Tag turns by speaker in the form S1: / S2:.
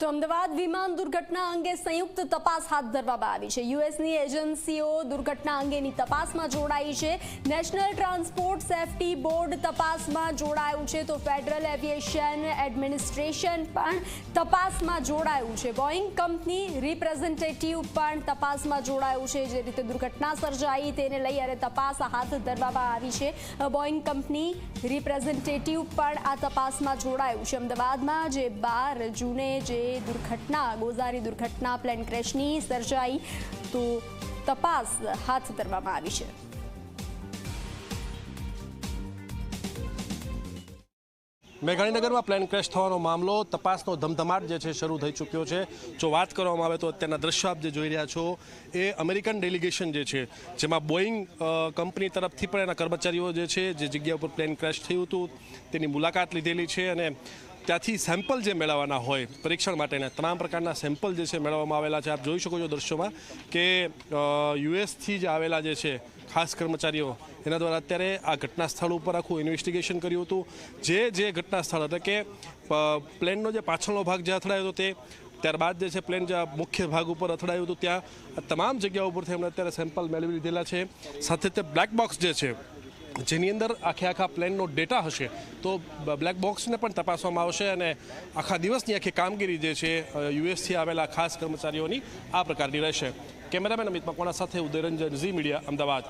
S1: તો અમદાવાદ વિમાન દુર્ઘટના અંગે સંયુક્ત તપાસ હાથ ધરવામાં આવી છે. યુએસની એજન્સીઓ દુર્ઘટના અંગેની તપાસમાં જોડાઈ છે. નેશનલ ટ્રાન્સપોર્ટ સેફટી બોર્ડ તપાસમાં જોડાયું છે. તો ફેડરલ એવિએશન એડમિનિસ્ટ્રેશન પણ તપાસમાં જોડાયું છે. બોઈંગ કંપની રિપ્રેઝેન્ટેટિવ પણ તપાસમાં જોડાયું છે. જે રીતે દુર્ઘટના સર્જાઈ તેને લઈ અને તપાસ હાથ ધરવામાં આવી છે. બોઇંગ કંપની રિપ્રેઝેન્ટેટિવ પણ આ તપાસમાં જોડાયું છે. અમદાવાદમાં જે બાર જૂને જે દુર્ઘટના, ગોઝારી દુર્ઘટના, પ્લેન ક્રેશની સર્જાઈ તો તપાસ હાથ ધરવામાં આવી છે.
S2: મેઘાણીનગરમાં પ્લેન ક્રેશ થવાનો મામલો, તપાસનો ધમધમાટ જે છે શરૂ થઈ ચૂક્યો છે. જો વાત કરવામાં આવે તો અત્યારના દ્રશ્યો આપ જે જોઈ રહ્યા છો, એ અમેરિકન ડેલિગેશન જે છે, જેમાં બોઈંગ કંપની તરફથી પણ એના કર્મચારીઓ જે છે, જે જગ્યા ઉપર પ્લેન ક્રેશ થયું હતું, તેની મુલાકાત લીધેલી છે અને ત્યાંથી સેમ્પલ જે મેળવવાના હોય, પરીક્ષણ માટેના તમામ પ્રકારના સેમ્પલ જે છે મેળવવામાં આવેલા છે. આપ જોઈ શકો છો દ્રશ્યોમાં કે યુએસથી જે આવેલા જે છે ખાસ કર્મચારીઓ, એના દ્વારા અત્યારે આ ઘટના સ્થળ ઉપર આખું ઇન્વેસ્ટિગેશન કર્યું હતું. જે જે ઘટના સ્થળ એટલે કે પ્લેનનો જે પાછળનો ભાગ જે અથડાયો હતો તે, ત્યારબાદ જે છે પ્લેન જે મુખ્ય ભાગ ઉપર અથડાયું હતું, ત્યાં તમામ જગ્યા ઉપરથી એમણે અત્યારે સેમ્પલ મેળવી લીધેલા છે. સાથે તે બ્લેક બોક્સ જે છે જેની અંદર આખે આખા પ્લેનનો ડેટા હશે, તો બ્લેક બોક્સને પણ તપાસવામાં આવશે અને આખા દિવસની આખી કામગીરી જે છે યુએસથી આવેલા ખાસ કર્મચારીઓની આ પ્રકારની રહેશે. કેમેરામેન અમિત મકવાણા સાથે ઉદયરંજન ઝી મીડિયા, અમદાવાદ.